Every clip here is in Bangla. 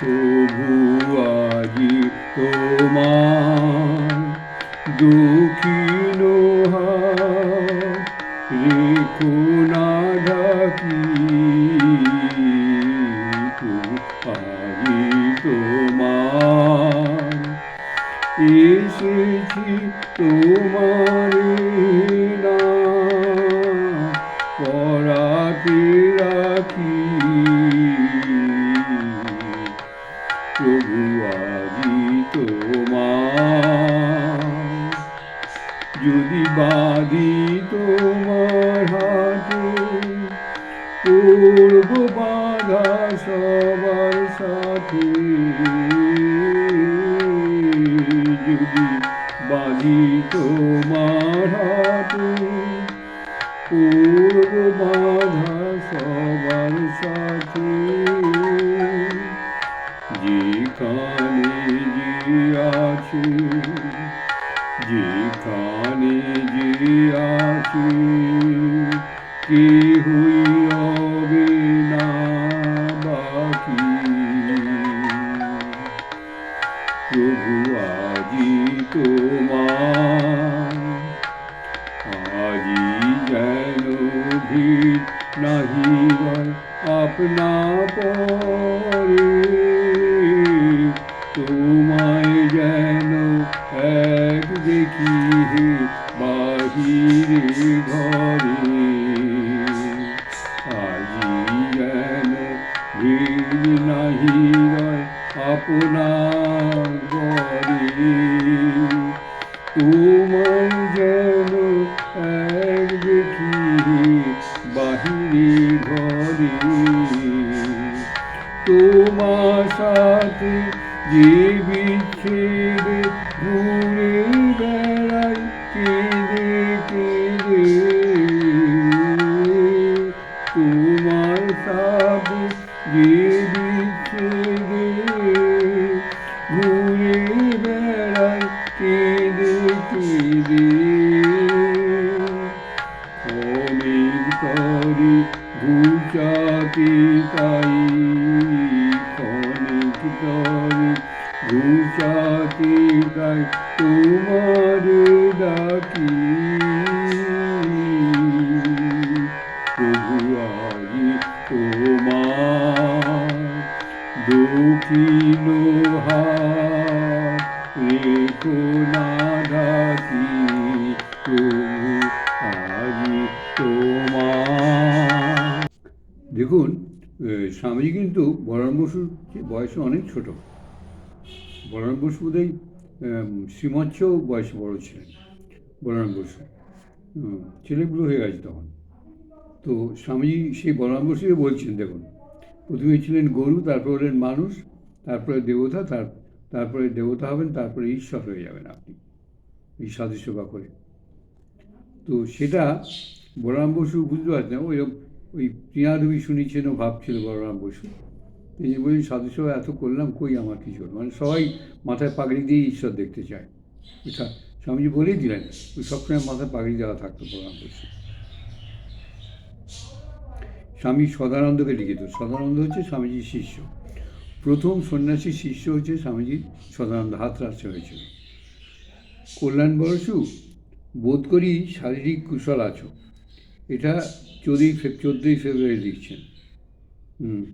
প্রভু আজি তোমার দক্ষিণ রেখো না ঢাকি আজি তোমার। এসেছি তোমার নাম যদি বাদি তোমার হাতে পূর্ব বাধা সবার সাথে। যদি বাদি তোমার হাতে পূর্ব বাধা সবার সাথে। যে আছে কেহই রবে না বাকি? প্রভু, আজি তোমার, আজি যেন ভিড় নাহি আপনা পরে তোমায় যেন এক দেখি ভিড় নাহি হয় আপনা ঘরে তোমায় যেন এক দেখি বাহিরে ঘরে। তোমার সাথে যে বিচ্ছেদে ঘুরে ঘুরে বেড়াই কেঁদে কেঁদে অনেক তরে ঘুচাতে তাই অনেক তরে ঘুচাতে তাই তোমার ডাকি। দেখুন স্বামীজি কিন্তু বরান বসুর বয়সে অনেক ছোট। বরান বসু বোধহয় শ্রীমৎ চেয়েও বয়সে বড় ছিলেন বরান বসু। ছেলেগুলো হয়ে গেছে তখন। তো স্বামীজি সেই বলরাম বসুকে বলছেন, দেখুন, প্রথমে ছিলেন গরু, তারপর হলেন মানুষ তারপরে দেবতা, তার, তারপরে দেবতা হবেন, তারপরে ঈশ্বর হয়ে যাবেন আপনি। এই সাধু করে। তো সেটা বলরাম বসু বুঝতে পারছেন ওই ওই টিয়াডুবি শুনেছেন, ও ভাবছিল বলরাম বসু। তিনি বলছেন, সাধু এত করলাম, কই আমার কিছু মানে সবাই মাথায় পাগড়ি দিয়ে ঈশ্বর দেখতে চায়। এটা স্বামীজি বলেই দিলেন, ওই সবসময় মাথায় পাগড়ি দেওয়া থাকতো বলরাম বসু। স্বামী সদানন্দকে লিখিত। সদানন্দ হচ্ছে স্বামীজির শিষ্য। প্রথম সন্ন্যাসী শিষ্য হচ্ছে স্বামীজি সদানন্দ হাত রাষ্ট্র হয়েছিল। কল্যাণ বরসু বোধ করি শারীরিক কুশল আছো। এটা চোদ্দই চোদ্দোই ফেব্রুয়ারি লিখছেন। হুম,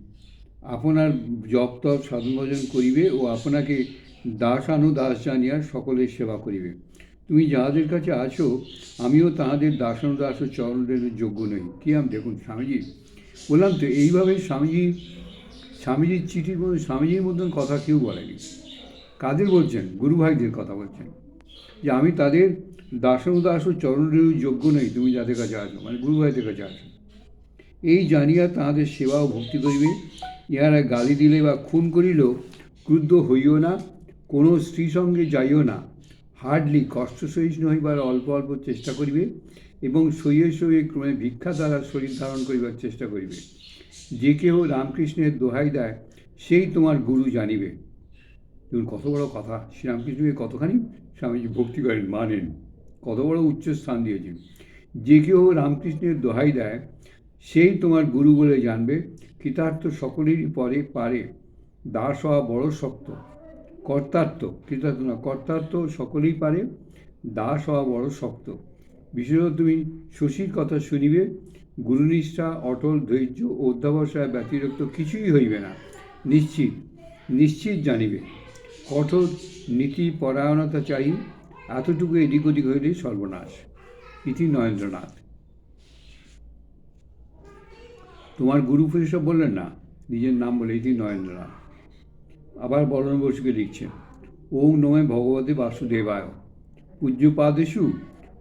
আপনার জপ তপ সাধনভজন করিবে ও আপনাকে দাস আনু দাস জানিয়া সকলের সেবা করিবে। তুমি যাহাদের কাছে আছো, আমিও তাহাদের দাসানু দাস ও চরণের যোগ্য নই। কি আম দেখুন, স্বামীজি। বললাম তো, এইভাবে স্বামীজি স্বামীজির চিঠির মধ্যে, স্বামীজির মতন কথা কেউ বলেনি। কাদের বলছেন, গুরু ভাইদের কথা বলছেন যে, আমি তাদের দাসানু দাস ও চরণের যোগ্য নই, তুমি যাদের কাছে আছো মানে গুরু ভাইদের কাছে আছো। এই জানিয়া তাহাদের সেবা ও ভক্তি করিবে। ইহারা গালি দিলে বা খুন করিলেও ক্রুদ্ধ হইও না, কোনো স্ত্রী সঙ্গে যাইও না। হার্ডলি কষ্ট সহিষ্ণু হইবার অল্প অল্প চেষ্টা করিবে এবং সইয়ে সইয়ে ক্রমে ভিক্ষা দ্বারা শরীর ধারণ করিবার চেষ্টা করিবে। যে কেউ রামকৃষ্ণের দোহাই দেয়, সেই তোমার গুরু জানিবে। দেখুন, কত বড় কথা। শ্রীরামকৃষ্ণকে কতখানি স্বামীজি ভক্তি করেন, মানেন। কত বড় উচ্চ স্থান দিয়েছেন। যে কেউ রামকৃষ্ণের দোহাই দেয়, সেই তোমার গুরু বলে জানবে। কৃতার্থ সকলেরই পরে পারে। দাস হওয়া বড় শক্ত। কর্তার্থ, কৃতার্থ না, কর্তার্থ সকলেই পারে। দাস হওয়া বড় শক্ত। বিশেষত তুমি শশীর কথা শুনিবে, গুরুনিষ্ঠা, অটল, ধৈর্য ও অধ্যাবসায় ব্যতিরিক্ত কিছুই হইবে না। নিশ্চিত নিশ্চিত জানিবে, কঠোর নীতি পরায়ণতা চাই, এতটুকু এদিক ওদিক হইলেই সর্বনাশ। ইতি নরেন্দ্রনাথ। তোমার গুরু সব বললেন না? নিজের নাম বলে ইতি নরেন্দ্রনাথ। আবার বরণ বসুকে লিখছেন ওম নমে ভগবতী বাসুদেবায়। পূজ্যপাদেশু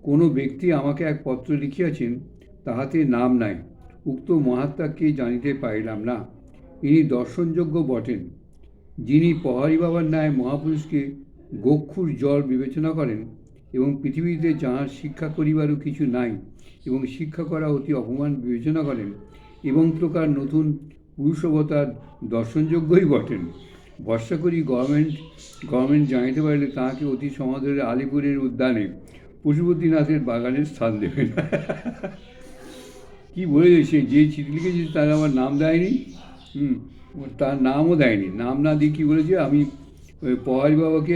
কোনো ব্যক্তি আমাকে এক পত্র লিখিয়াছেন, তাহাতে নাম নাই। উক্ত মহাত্মাকে জানিতে পারিলাম না। ইনি দর্শনযোগ্য বটেন। যিনি পহারি বাবার ন্যায় মহাপুরুষকে গক্ষুর জল বিবেচনা করেন এবং পৃথিবীতে যাহার শিক্ষা করিবারও কিছু নাই এবং শিক্ষা করা অতি অপমান বিবেচনা করেন, এবং প্রকার নতুন পুরুষবতার দর্শনযোগ্যই বটেন। ভরসা করি গভর্নমেন্ট গভর্নমেন্ট জানিতে পারলে তাহাকে অতি সমাদরে আলিপুরের উদ্যানে পশুপতিনাথের বাগানে স্থান দেবে না। কি বলেছে সে? যে চিঠি লিখেছে তার আমার নাম দেয়নি? হুম তার নামও দেয়নি। নাম না দিয়ে কী বলেছে? আমি পহারি বাবাকে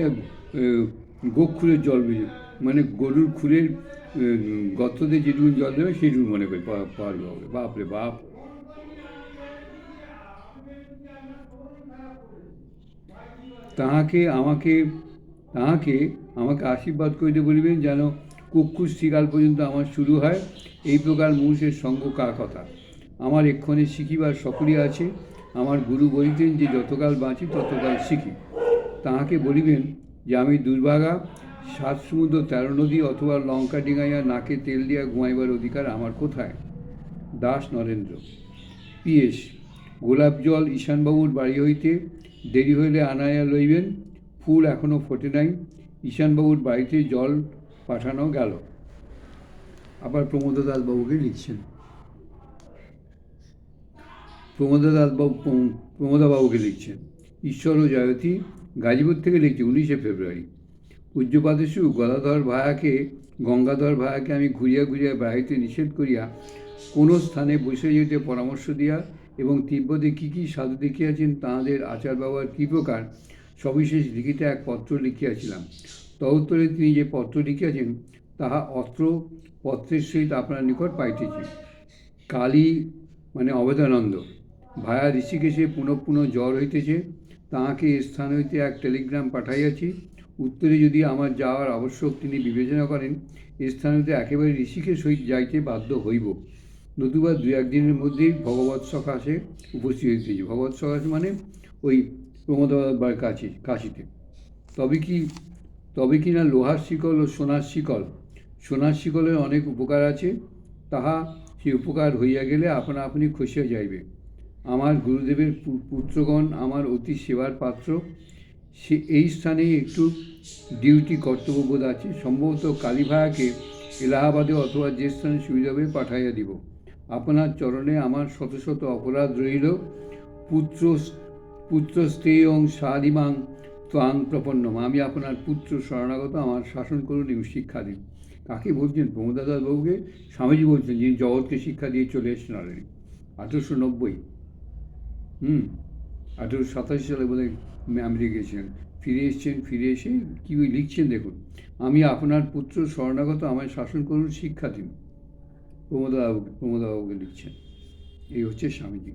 খুলের জল বেজে মানে গরুর আহ, গর্ততে যেটুকু জল দেবে সেটুকু মনে করি পহারি বাবাকে। বাপরে বাপ। তাহাকে আমাকে তাহাকে আমাকে আশীর্বাদ করিতে বলিবেন যেন কুক্ষুর শিকাল পর্যন্ত আমার শুরু হয়। এই প্রকার মুহূর্তের সঙ্গ কার কথা? আমার এক্ষণে শিখিবার সকলই আছে। আমার গুরু বলিতেন যে, যতকাল বাঁচি, ততকাল শিখি। তাহাকে বলিবেন যে, আমি দুর্ভাগা, সাত সমুদ্র, তেরো নদী অথবা লঙ্কা ডিঙাইয়া নাকে তেল দিয়া ঘুমাইবার অধিকার আমার কোথায়? দাস নরেন্দ্র। পিএস গোলাপ জল ঈশানবাবুর বাড়ি হইতে দেরি হইলে আনাইয়া লইবেন। ফুল এখনও ফোটে নাই। ঈশানবাবুর বাড়িতে জল পাঠানো গেল। আবার প্রমোদ দাসবাবুকে লিখছেন। প্রমোদ দাসবাবু প্রমোদাবাবুকে লিখছেন। ঈশ্বর ও জয়তী গাজীপুর থেকে লিখছে উনিশে ফেব্রুয়ারি। পূজ্যপাদেশু গদাধর ভায়াকে, গঙ্গাধর ভায়াকে আমি ঘুরিয়া ঘুরিয়া বেড়াইতে নিষেধ করিয়া কোনো স্থানে বসে যেতে পরামর্শ দিয়া এবং তিব্বতে কী কী সাধু দেখিয়াছেন তাঁদের আচার ব্যবহার কী প্রকার সবিশেষ লিখিতে এক পত্র লিখিয়াছিলাম। তদুত্তরে তিনি যে পত্র লিখিয়াছেন, তাহা অত্র পত্রের সহিত আপনার নিকট পাইতেছি। কালী মানে অবেদানন্দ। ভায়া ঋষিকেশে পুনঃ পুনঃ জ্বর হইতেছে, তাহাকে স্থান হইতে এক টেলিগ্রাম পাঠাইয়াছি। উত্তরে যদি আমার যাওয়ার আবশ্যক তিনি বিবেচনা করেন স্থান হইতে একেবারে ঋষিকেশ সহিত যাইতে বাধ্য হইব। নতুবা দু একদিনের মধ্যেই ভগবৎ সকাশে উপস্থিত হইতেছে। ভগবৎ সকাশে মানে ওই প্রমোদাবার কাছে কাশিতে। তবে কি তবে কি না লোহার শিকল ও সোনার শিকল? সোনার শিকলের অনেক উপকার আছে, তাহা সেই উপকার হইয়া গেলে আপনা আপনি খসিয়া যাইবে। আমার গুরুদেবের পুত্রগণ আমার অতি সেবার পাত্র। সে, এই স্থানে একটু ডিউটি কর্তব্যবোধ আছে। সম্ভবত কালীভায়াকে এলাহাবাদে অথবা যে স্থানে সুবিধা হবে পাঠাইয়া দিব। আপনার চরণে আমার শত শত অপরাধ রইল। পুত্র পুত্রস্তেয়ং সাদিমাং ত্বাং প্রপন্নম। আমি আপনার পুত্র শরণাগত, আমার শাসন করুন, এবং শিক্ষা দিন। কাকে বলছেন? প্রমোদাদাস বাবুকে? স্বামীজি বলছেন, যিনি জগৎকে শিক্ষা দিয়ে চলে এসেছেন অলরেডি আঠেরোশো নব্বই। হুম? আঠেরোশো সাতাশি সালে বোধ হয় আমেরিকা গিয়েছিলেন। ফিরে এসছেন, ফিরে এসে কী লিখছেন দেখুন। আমি আপনার পুত্র শরণাগত, আমায় শাসন করুন, শিক্ষা দিন। প্রমোদা বাবুকে প্রমোদা বাবুকে লিখছেন। এই হচ্ছে স্বামীজি।